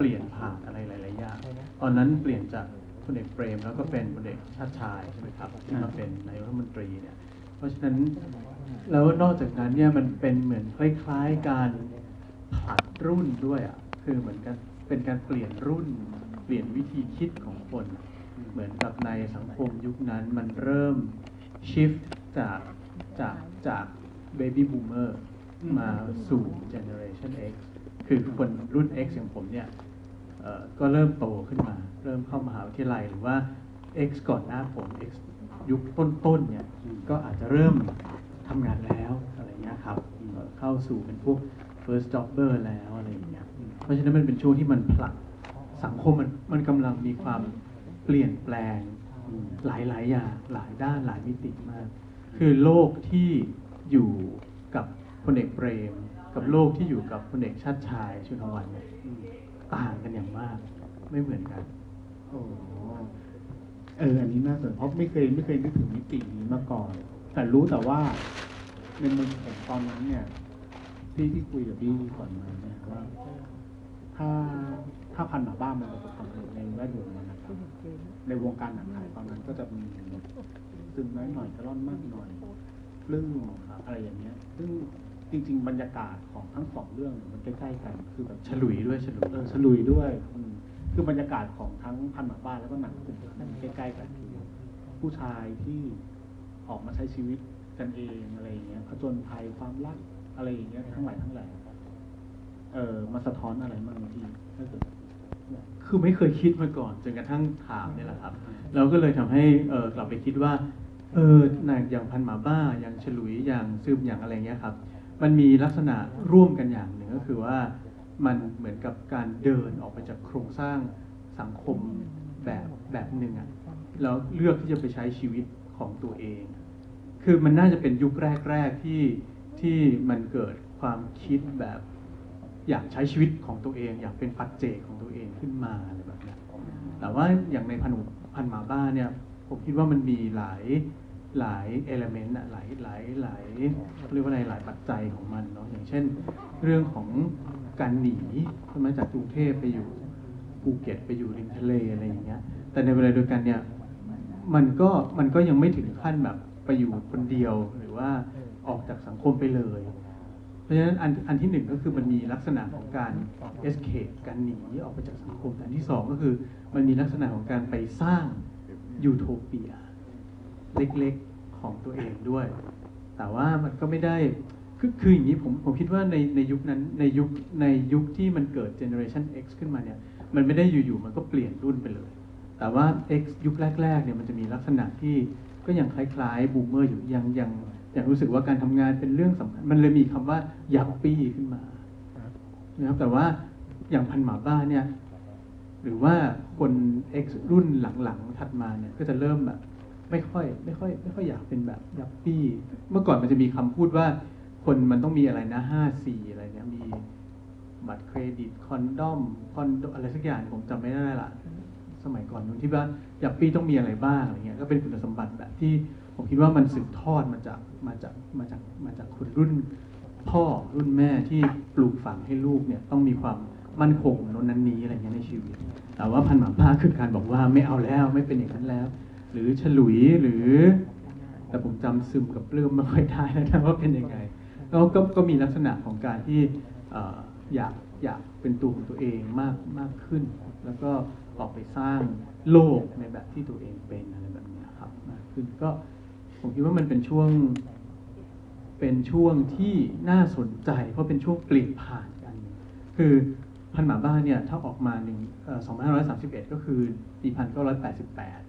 เปลี่ยนผ่านอะไรหลาย ๆ อย่าง ตอนนั้นเปลี่ยนจากพลเอกเปรมแล้วก็เป็นพลเอกชาติชายใช่ไหมครับที่มาเป็นนายกรัฐมนตรีเนี่ย เพราะฉะนั้นแล้วนอกจากนั้นเนี่ยมันเป็นเหมือนคล้าย ๆ การผลัดรุ่นด้วยอะ คือเหมือนกันเป็นการเปลี่ยนรุ่น เปลี่ยนวิธีคิดของคน เหมือนกับในสังคมยุคนั้นมันเริ่ม shift จากจากจาก baby boomer มาสู่ generation X คือคนรุ่น X อย่างผมเนี่ยก็เริ่มโตขึ้นมา เริ่มเข้ามหาวิทยาลัยหรือว่า X ก่อนหน้าผม X ยุคต้นๆเนี่ยก็อาจจะเริ่มทำงานแล้วอะไรเงี้ยครับเข้าสู่เป็นพวก first jobber แล้วอะไรอย่างเงี้ยเพราะฉะนั้นมันเป็นช่วงที่มันผลักสังคมมันมันกำลังมีความเปลี่ยนแปลงหลายๆอย่างหลายด้านหลายมิติมาก คือโลกที่อยู่กับพลเอกเปรม กับโลกที่อยู่กับพลเอกชาติชายชุนวันเนี่ยต่างกันอย่างมาก ไม่เหมือนกัน โอ้เอออันนี้น่าสนเพราะไม่เคยไม่เคยนึกถึงมิตินี้มาก่อน แต่รู้แต่ว่าในมุมผมตอนนั้นเนี่ยที่ที่คุยกับพี่ก่อนมาเนี่ยว่าถ้าถ้าพันหมาบ้านมันประสบความสำเร็จในแวดวงมันนะครับในวงการหนังไทยตอนนั้นก็จะมีซึมน้อยหน่อยกระร่อนมากหน่อยเรื่องอะไรอย่างเงี้ย ซึ่ง จริง ๆ บรรยากาศของทั้งสองเรื่องเนี่ยมันใกล้ๆกัน คือแบบฉลุยด้วยฉลุยเออฉลุยด้วยอืมคือบรรยากาศของทั้งพันหมาบ้านแล้วก็หนังกลุ่มนั้นใกล้ๆกันคือผู้ชายที่ออกมาใช้ชีวิตกันเองอะไรอย่างเงี้ยผจญภัยความรักอะไรอย่างเงี้ยทั้งหลายทั้งแหล่เออมาสะท้อนอะไรบ้างที่ถ้าเกิดคือไม่เคยคิดมาก่อนจนกระทั่งถามเนี่ยแหละครับ เราก็เลยทำให้เออกลับไปคิดว่า เออในอย่างพันหมาบ้าอย่างฉลุยอย่างซึมอย่างอะไรเงี้ยครับ มันมีลักษณะร่วมกันอย่างหนึ่งก็คือว่ามันเหมือนกับการเดินออกไปจากโครงสร้างสังคมแบบแบบหนึ่งอะแล้วเลือกที่จะไปใช้ชีวิตของตัวเอง คือมันน่าจะเป็นยุคแรก ๆ ที่ที่มันเกิดความคิดแบบอยากใช้ชีวิตของตัวเอง อยากเป็นปัจเจกของตัวเองขึ้นมาอะไรแบบนี้แต่ว่าอย่างในพันุพันหมาบ้าเนี่ยผมคิดว่ามันมีหลาย หลายเอลเมนต์อะหลายหลายหลายเรียกว่าอะไรหลายปัจจัยของมันเนาะอย่างเช่น เรื่องของการหนีใช่ไหมจากกรุงเทพไปอยู่ภูเก็ตไปอยู่ริมทะเลอะไรอย่างเงี้ย แต่ในเวลาเดียวกันเนี่ยมันก็มันก็ยังไม่ถึงขั้นแบบไปอยู่คนเดียวหรือว่าออกจากสังคมไปเลย เพราะฉะนั้นอันอันที่หนึ่งก็คือมันมีลักษณะของการ escape การหนีออกไปจากสังคมอันที่สองก็คือมันมีลักษณะของการไปสร้างยูโทเปีย เล็กๆของตัวเองด้วย แต่ว่ามันก็ไม่ได้คือคืออย่างนี้ผมผมคิดว่าในในยุคนั้นในยุคในยุคที่มันเกิด generation X ขึ้นมาเนี่ยมันไม่ได้อยู่ๆมันก็เปลี่ยนรุ่นไปเลย แต่ว่า X ยุคแรกๆเนี่ยมันจะมีลักษณะที่ก็ยังคล้ายๆบูมเมอร์อยู่ยังยังยังรู้สึกว่าการทำงานเป็นเรื่องสำคัญมันเลยมีคำว่ายับปี้ขึ้นมานะครับแต่ว่าอย่างพันหมาบ้าเนี่ยหรือว่าคน X รุ่นหลังๆถัดมาเนี่ยก็จะเริ่มแบบ ไม่ค่อยไม่ค่อยไม่ค่อยอยากเป็นแบบยับปี้เมื่อก่อนมันจะมีคำพูดว่า คนมันต้องมีอะไรนะห้าสี่อะไรเนี่ยมีบัตรเครดิตคอนดอมคอนโดอะไรสักอย่างผมจำไม่ได้ละสมัยก่อนนู้นที่ว่ายับปี้ต้องมีอะไรบ้างอะไรเงี้ยก็เป็นคุณสมบัติแบบที่ผมคิดว่ามันสืบทอดมาจากมาจากมาจากมาจากคนรุ่นพ่อรุ่นแม่ที่ปลูกฝังให้ลูกเนี่ยต้องมีความมั่นคงโน้นนั้นนี้อะไรเงี้ยในชีวิต แต่ว่าพันหมาผ้าคือการบอกว่าไม่เอาแล้วไม่เป็นอย่างนั้นแล้ว หรือฉลุยหรือ แต่ผมจำซึมกับปลื้มไม่ค่อยได้แล้วนะว่าเป็นยังไงแล้วก็ก็มีลักษณะของการที่เอ่ออยากอยากเป็นตัวของตัวเองมากมากขึ้น แล้วก็ออกไปสร้างโลกในแบบที่ตัวเองเป็นอะไรแบบเนี้ยครับมากขึ้นก็ผมคิดว่ามันเป็นช่วง เป็นช่วงที่น่าสนใจ เพราะเป็นช่วงเปลี่ยนผ่านกัน คือพันหมาบ้านเนี่ยถ้าออกมาหนึ่งเอ่อ2531 ก็คือปี1988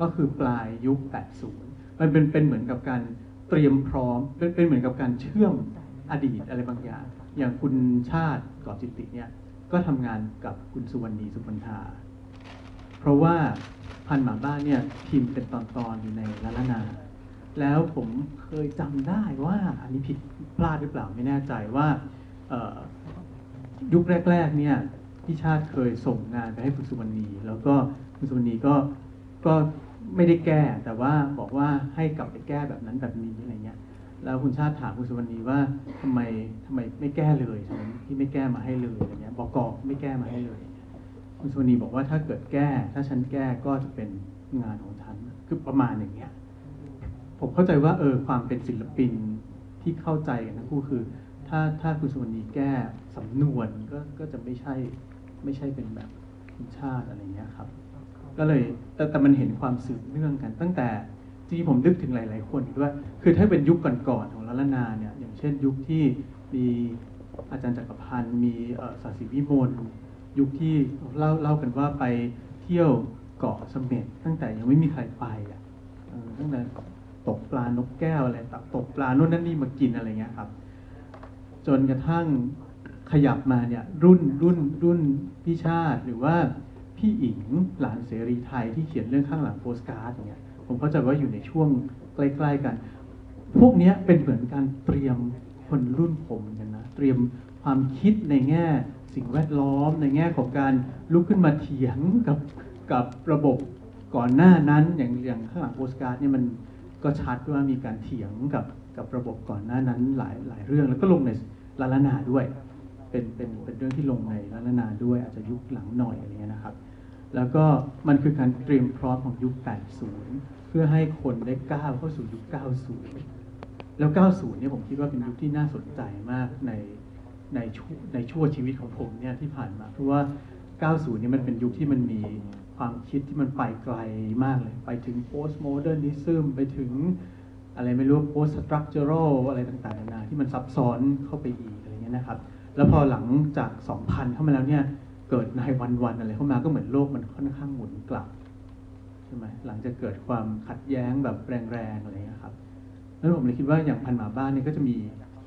ก็คือปลายยุค 80 มันเป็นเป็นเหมือนกับการเตรียมพร้อม เป็นเป็นเหมือนกับการเชื่อมอดีตอะไรบางอย่าง อย่างคุณชาติกอบจิตติเนี่ยก็ทำงานกับคุณสุวรรณีสุพรรณาเพราะว่าพันหมาบ้านเนี่ยพิมพ์เป็นตอนๆอยู่ในละละนา แล้วผมเคยจำได้ว่าอันนี้ผิดพลาดหรือเปล่าไม่แน่ใจว่ายุคแรก ๆ เนี่ยพี่ชาติเคยส่งงานไปให้คุณสุวรรณีแล้วก็คุณสุวรรณีก็ก็ ไม่ได้แก้ แต่ว่าบอกว่าให้กลับไปแก้แบบนั้นแบบนี้อะไรเงี้ย แล้วคุณชาติถามคุณสุวรรณีว่าทำไมทำไมไม่แก้เลยทำไมพี่ไม่แก้มาให้เลยอะไรเงี้ยบอกกอไม่แก้มาให้เลย คุณสุวรรณีบอกว่าถ้าเกิดแก้ ถ้าฉันแก้ก็จะเป็นงานของฉันคือประมาณอย่างเงี้ยผมเข้าใจว่าเออความเป็นศิลปินที่เข้าใจกันทั้งคู่คือ ถ้าถ้าคุณสุวรรณีแก้สำนวนก็ก็จะไม่ใช่ไม่ใช่เป็นแบบคุณชาติอะไรเงี้ยครับ ก็เลยแต่แต่มันเห็นความสืบเนื่องกัน ตั้งแต่จริงๆผมนึกถึงหลาย ๆ คนด้วย คือถ้าเป็นยุคก่อนๆของละละนาเนี่ยอย่างเช่นยุคที่มีอาจารย์จักรพันธ์มีศาสิวิมลยุคที่เล่าเล่ากันว่าไปเที่ยวเกาะเสม็ดตั้งแต่ยังไม่มีใครไปอะตั้งแต่ตกปลานกแก้วอะไรตตกปลาโน่นนั่นนี่มากินอะไรเงี้ยครับ จนกระทั่งขยับมาเนี่ยรุ่นรุ่นรุ่นพี่ชาติหรือว่า พี่อิงหลานเสรีไทยที่เขียนเรื่องข้างหลังโปสการ์ดอย่างเงี้ยผมเข้าใจว่าอยู่ในช่วงใกล้ๆกัน พวกนี้เป็นเหมือนการเตรียมคนรุ่นผมกันนะเตรียมความคิดในแง่สิ่งแวดล้อมในแง่ของการลุกขึ้นมาเถียงกับกับระบบก่อนหน้านั้นอย่างอย่างข้างหลังโปสการ์ดเนี่ยมันก็ชัดว่ามีการเถียงกับกับระบบก่อนหน้านั้นหลายหลายเรื่องแล้วก็ลงในลาลนาด้วย เป็นเป็นเป็นเรื่องที่ลงในลาลนาด้วยอาจจะยุคหลังหน่อยอะไรเงี้ยนะครับ แล้วก็มันคือการเตรียมพร้อมของยุค 80 เพื่อให้คนได้ก้าวเข้าสู่ยุค 90 แล้ว 90 เนี่ยผมคิดว่าเป็นยุคที่น่าสนใจมากในในช่วงในช่วงชีวิตของผมเนี่ยที่ผ่านมา เพราะว่า 90 เนี่ยมันเป็นยุคที่มันมีความคิดที่มันไปไกลมากเลย ไปถึง postmodernism ไปถึงอะไรไม่รู้ post structural อะไรต่างๆนานาที่มันซับซ้อนเข้าไปอีกอะไรเงี้ยนะครับ แล้วพอหลังจาก 2000 เข้ามาแล้วเนี่ย เกิดนายวันวันๆอะไรเข้ามาก็เหมือนโลกมันค่อนข้างหมุนกลับใช่ไหมหลังจากเกิดความขัดแย้งแบบแรงๆอะไรเงี้ยครับแล้วผมเลยคิดว่าอย่างพันหมาบ้านเนี่ยก็จะมี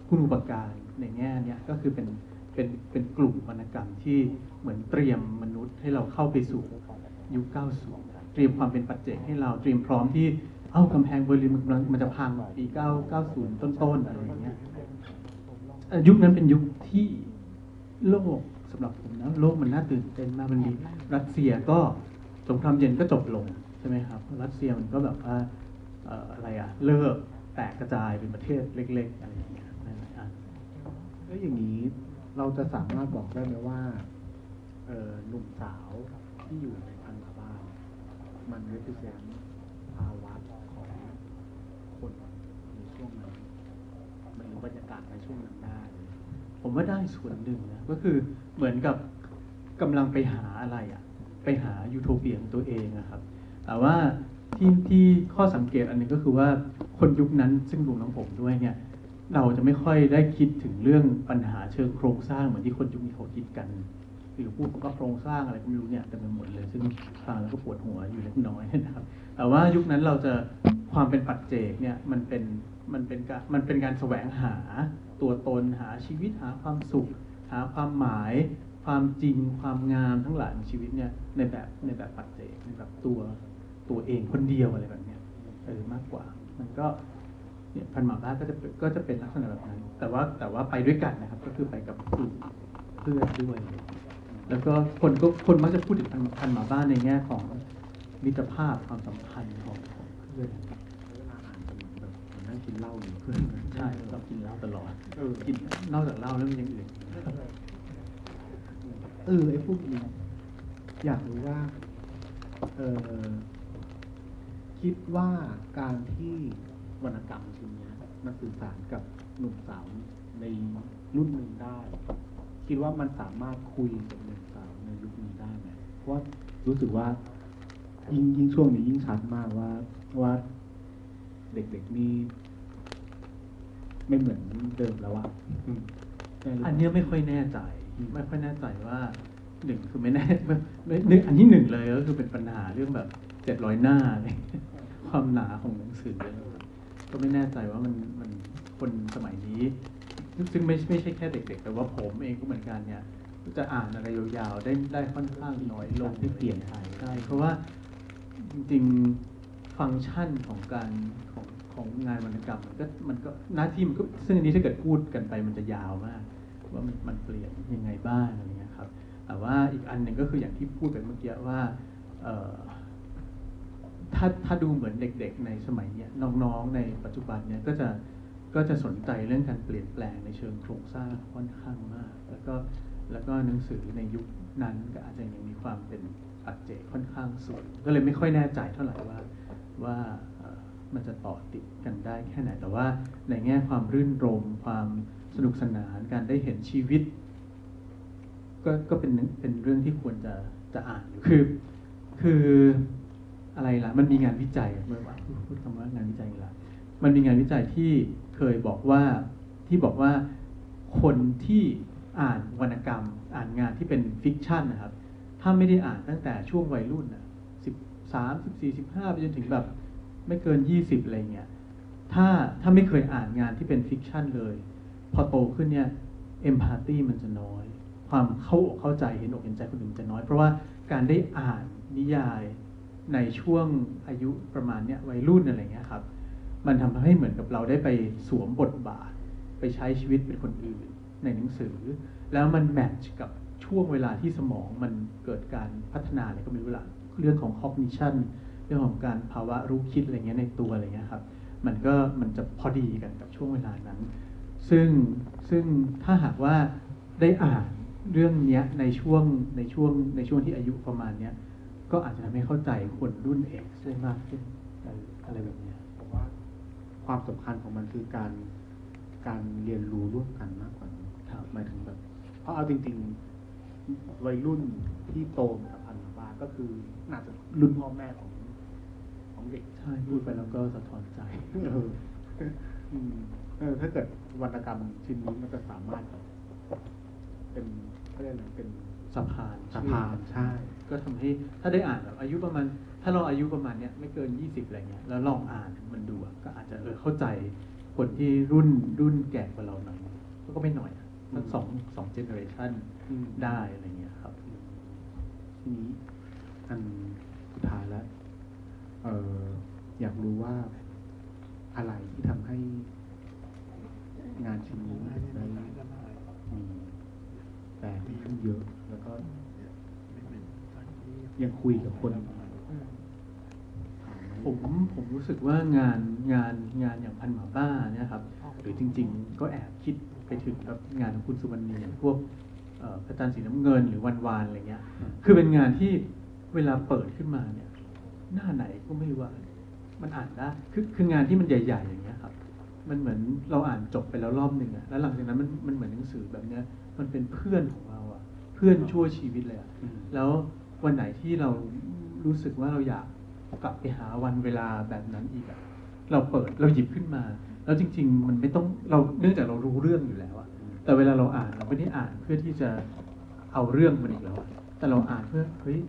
คุณอุปการในแง่เนี้ยก็คือเป็นเป็นเป็นกลุ่มวรรณกรรมที่เหมือนเตรียมมนุษย์ให้เราเข้าไปสู่ยุค 90 เตรียมความเป็นปัจเจกให้เราเตรียมพร้อมที่เอ้ากำแพงเบอร์ลินมันมันจะพังปี 9 90 ต้นๆอะไรอย่างเงี้ยยุคนั้นเป็นยุคที่โลก สำหรับผมนะโลกมันน่าตื่นเต้นมากมันมีรัสเซียก็สงครามเย็นก็จบลงใช่ไหมครับ รัสเซียมันก็แบบว่าเอ่ออะไรอะเลิกแตกกระจายเป็นประเทศเล็ก ๆ อะไรอย่างเงี้ยนั่นแหละครับแล้วอย่างนี้เราจะสามารถบอกได้ไหมว่าเอ่อหนุ่มสาวที่อยู่ในพันธบ้านมัน represent ภาวะของคนในช่วงนั้นมันหรือบรรยากาศในช่วงนั้นได้ ผมว่าได้ส่วนหนึ่งนะก็คือเหมือนกับกำลังไปหาอะไรอะไปหายูโทเปียของตัวเองนะครับ แต่ว่าที่ที่ข้อสังเกตอันหนึงก็คือว่าคนยุคนั้นซึ่งรวมทั้งผมด้วยเนี่ยเราจะไม่ค่อยได้คิดถึงเรื่องปัญหาเชิงโครงสร้างเหมือนที่คนยุคนี้เขาคิดกัน หรือพูดว่าโครงสร้างอะไรก็ไม่รู้เนี่ยเต็มไปหมดเลย ซึ่งฟังแล้วก็ปวดหัวอยู่เล็กน้อยนะครับ แต่ว่ายุคนั้นเราจะความเป็นปัจเจกเนี่ยมันเป็นมันเป็นการมันเป็นการแสวงหา ตัวตน หาชีวิตหาความสุข หาความหมาย ความจริงความงามทั้งหลายของชีวิตเนี่ยในแบบในแบบปัจเจกในแบบตัวตัวเองคนเดียวอะไรแบบเนี้ยเออมากกว่า มันก็เนี่ยพันหมาบ้าก็จะเป็นก็จะเป็นลักษณะแบบนั้น แต่ว่าแต่ว่าไปด้วยกันนะครับ ก็คือไปกับกลุ่มเพื่อนด้วย แล้วก็คนก็คนมักจะพูดถึงพันหมาบ้านในแง่ของมิตรภาพความสัมพันธ์ของของเพื่อน นนั่งกินเหล้าอยู่เพื่อนใช่เรากินเหล้าตลอดเออกินนอกจากเหล้าแล้วมีอย่างอื่นเออไอ้พวกนี้อยากรู้ว่า เออคิดว่าการที่วรรณกรรมชิ้นเนี้ยมันสื่อสารกับหนุ่มสาวในรุ่นหนึ่งได้ คิดว่ามันสามารถคุยกับหนุ่มสาวในยุคนี้ได้ไหมเพราะว่ารู้สึกว่า ยิ่งยิ่งช่วงนี้ยิ่งชัดมากว่าว่าเด็กๆนี่ ไม่เหมือนเดิมแล้วอะใช่หรืปล่าอันเนี้ยไม่ค่อยแน่ใจอืมไม่ค่อยแน่ใจว่าหนึ่งคือไม่แน่ไม่ไม่หนึ่งอันที่หนึ่งเลยก็คือเป็นปัญหาเรื่องแบบเจ็ดร้อยหน้าอะไรเงี้ยความหนาของหนังสืออะไรเงี้ยก็ไม่แน่ใจว่ามันมันคนสมัยนี้ ซึ่งไม่ไม่ใช่แค่เด็ก ๆ แต่ว่าผมเองก็เหมือนกันเนี่ย จะอ่านอะไรยาวๆได้ได้ค่อนข้างน้อยลงที่เปลี่ยนไปใช่เพราะว่าจริงๆฟังก์ชันของการของ ของงานวรรณกรรมมันก็มันก็หน้าที่มันก็ซึ่งอันนี้ถ้าเกิดพูดกันไปมันจะยาวมาก ว่ามันมันเปลี่ยนยังไงบ้างอะไรเงี้ยครับแต่ว่าอีกอันหนึ่งก็คืออย่างที่พูดไปเมื่อกี้ว่าถ้าถ้าดูเหมือนเด็กๆ ในสมัยเนี้ยน้องๆในปัจจุบันเนี่ยก็จะก็จะสนใจเรื่องการเปลี่ยนแปลงในเชิงโครงสร้างค่อนข้างมาก แล้วก็แล้วก็หนังสือในยุคนั้นก็อาจจะยังมีความเป็นปัจเจกค่อนข้างสูงก็เลยไม่ค่อยแน่ใจเท่าไหร่ว่าว่า มันจะต่อติดกันได้แค่ไหน แต่ว่าในแง่ความรื่นรม ความสนุกสนาน การได้เห็นชีวิต ก็ก็เป็นเป็นเรื่องที่ควรจะจะอ่านอยู่คือคืออะไรล่ะ มันมีงานวิจัยเมื่อว่าพูดคำว่างานวิจัยอีกและมันมีงานวิจัยที่เคยบอกว่าที่บอกว่าคนที่อ่านวรรณกรรม อ่านงานที่เป็นฟิกชันนะครับ ถ้าไม่ได้อ่านตั้งแต่ช่วงวัยรุ่นนะสิบสามสิบสี่สิบห้าไปจนถึงแบบ ไม่เกินยี่สิบอะไรเงี้ย ถ้าถ้าไม่เคยอ่านงานที่เป็นฟิกชันเลย พอโตขึ้นเนี่ยเอมพัตตีมันจะน้อย ความเข้าอกเข้าใจเห็นอกเห็นใจคนอื่นจะน้อย เพราะว่าการได้อ่านนิยายในช่วงอายุประมาณเนี้ยวัยรุ่นอะไรเงี้ยครับ มันทำให้เหมือนกับเราได้ไปสวมบทบาท ไปใช้ชีวิตเป็นคนอื่นในหนังสือ แล้วมันแมทช์กับช่วงเวลาที่สมองมันเกิดการพัฒนาอะไรก็ไม่รู้ละเรื่องของ cognition เรื่องของการภาวะรู้คิดอะไรเงี้ยในตัวอะไรเงี้ยครับ มันก็มันจะพอดีกันกับช่วงเวลานั้น ซึ่งซึ่งถ้าหากว่าได้อ่านเรื่องเนี้ยในช่วงในช่วงในช่วงที่อายุประมาณเนี้ยก็อาจจะทำให้เข้าใจคนรุ่นเอกได้มากขึ้นอะไรแบบเนี้ยผมว่าความสำคัญของมันคือการการเรียนรู้ร่วมกันมากกว่านี้ครับหมายถึงแบบเพราะเอาจริง ๆ วัยรุ่นที่โตมากับพันธุ์บ้าก็คือน่าจะรุ่นพ่อแม่ของ ของเด็กใช่พูดไปแล้วก็สะท้อนใจเอออืมเออถ้าเกิดวรรณกรรมชิ้นนี้มันจะสามารถ เป็นเขาเรียกอะไรเป็นสะพานสะพานใช่ ก็ทำให้ถ้าได้อ่านแบบอายุประมาณ ถ้าเราอายุประมาณเนี้ยไม่เกิน20อะไรเงี้ยแล้วลองอ่านมันดูอะก็อาจจะเออเข้าใจคนที่รุ่นรุ่นแก่กว่าเราหน่อยก็ไม่หน่อยอะสักสองสองเจเนอเรชันอืมได้อะไรเงี้ยครับ ทีนี้อันสุดท้ายแล้ว เอออยากรู้ว่าอะไรที่ทำให้งานชิ้นนี้ได้มีแฟนที่ขึ้นเยอะ แล้วก็ ยังคุยกับคนถามไหผมผมรู้สึกว่างานงานงานอย่างพันหมาบ้าเนี่ยครับ หรือจริง ๆ ก็แอบคิดไปถึงแบบงานของคุณสุวรรณีอย่างพวกเอ่อพระจันทร์สีน้ำเงินหรือวันวานอะไรเงี้ย คือเป็นงานที่เวลาเปิดขึ้นมาเนี่ย หน้าไหนก็ไม่รู้ว่ามันอ่านได้คือคืองานที่มันใหญ่ ๆ อย่างเงี้ยครับ มันเหมือนเราอ่านจบไปแล้วรอบหนึ่งอะแล้วหลังจากนั้นมันมันเหมือนหนังสือแบบเนี้ย มันเป็นเพื่อนของเราอะเพื่อนชั่วชีวิตเลยอะอืมแล้ววันไหนที่เรารู้สึกว่าเราอยากกลับไปหาวันเวลาแบบนั้นอีกอะเราเปิดเราหยิบขึ้นมา แล้วจริง ๆ มันไม่ต้องเราเนื่องจากเรารู้เรื่องอยู่แล้วอะแต่เวลาเราอ่านเราไม่ได้อ่านเพื่อที่จะเอาเรื่องมันอีกแล้วอะแต่เราอ่านเพื่อเฮ้ย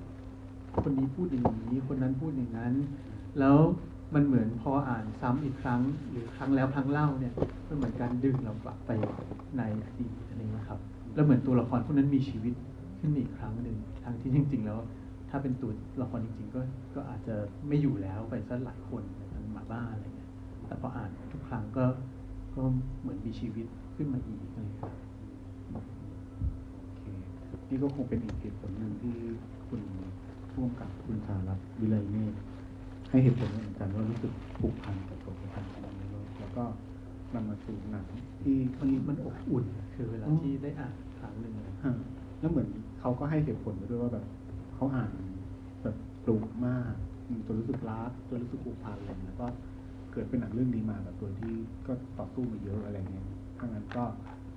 คนนี้พูดอย่างนี้ คนนั้นพูดอย่างนั้น แล้วมันเหมือนพออ่านซ้ำอีกครั้ง หรือครั้งแล้วครั้งเล่าเนี่ยมันเหมือนการดึงเรากลับไปในอดีตอะไรเงี้ยครับ แล้วเหมือนตัวละครพวกนั้นมีชีวิตขึ้นมาอีกครั้งหนึ่งทั้งที่จริง ๆ แล้ว ถ้าเป็นตัวละครจริง ๆ ก็ก็อาจจะไม่อยู่แล้วไปซะหลายคนอย่างมาบ้าอะไรเงี้ยแต่พออ่านทุกครั้งก็ก็เหมือนมีชีวิตขึ้นมาอีกอะไรเลยครับโอเคนี่ก็คงเป็นอีกเหตุผลหนึ่งที่คุณ ร่วมกับคุณสารัตวิไลเมฆให้เหตุผลเหมือนกันว่ารู้สึกผูกพันกับบทประพันธ์ชิ้นนี้ด้วยแล้วก็นำมาสู่หนังที่มันมันอบอุ่นคือเวลาที่ได้อ่านครั้งหนึ่งแล้วเหมือนเขาก็ให้เหตุผลไปด้วยว่าแบบเขาอ่านแบบปลุกมากอืมจนรู้สึกรักจนรู้สึกผูกพันอะไรอย่างเงี้ยแล้วก็เกิดเป็นหนังเรื่องนี้มาแบบโดยที่ก็ต่อสู้มาเยอะอะไรเงี้ยถ้างั้นก็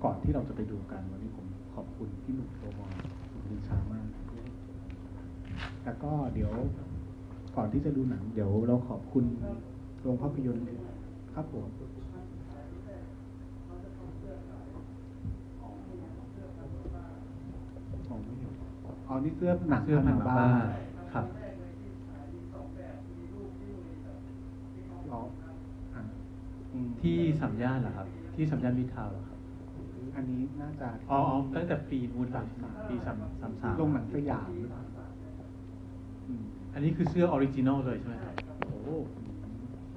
ก่อนที่เราจะไปดูกันวันนี้ผมขอบคุณพี่หนุ่มโตมอนคุณชามาก แล้วก็เดี๋ยวก่อนที่จะดูหนัง เดี๋ยวเราขอบคุณโรงภาพยนตร์ครับผมอ๋อไม่เห็นอ๋อนี่เสื้อหนังเสื้อพันหมาบ้าครับอ๋ออะอืมที่สามย่านเหรอครับ ที่สามย่านมิตรทาวน์เหรอครับ อันนี้น่าจะอ๋ออ๋อตั้งแต่ปีนู้นเลยปีสามสามสามโรงหนังสยามหรือเปล่า อืมอันนี้คือเสื้อออริจินอลเลยใช่ไหมครับโอ้โห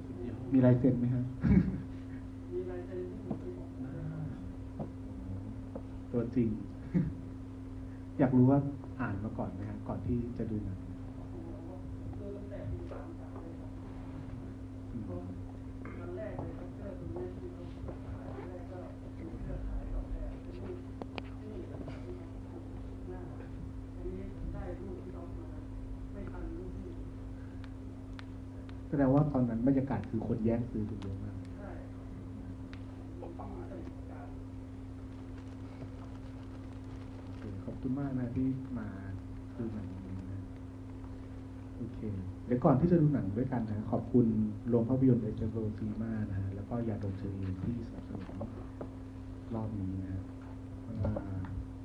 สุดยอดมีลายเซ็นไหมฮะตัวจริง อยากรู้ว่าอ่านมาก่อนไหมครับก่อนที่จะดูหนัง แสดงว่าตอนนั้นบรรยากาศคือคนแย่งซื้อกันเยอะมากโอเคขอบคุณมากนะที่มาดูหนังวันนี้นะโอเคเดี๋ยวก่อนที่จะดูหนังด้วยกันนะ ขอบคุณโรงภาพยนตร์เอเจโรซีมานะฮะแล้วก็ยาดมเชอรีนที่สนับสนุนรอบนี้นะฮะอ่า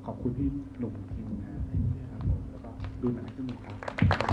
ขอบคุณพี่หนุ่มทีมงานนะครับผมแล้วก็ดูหนังให้สนุกครับ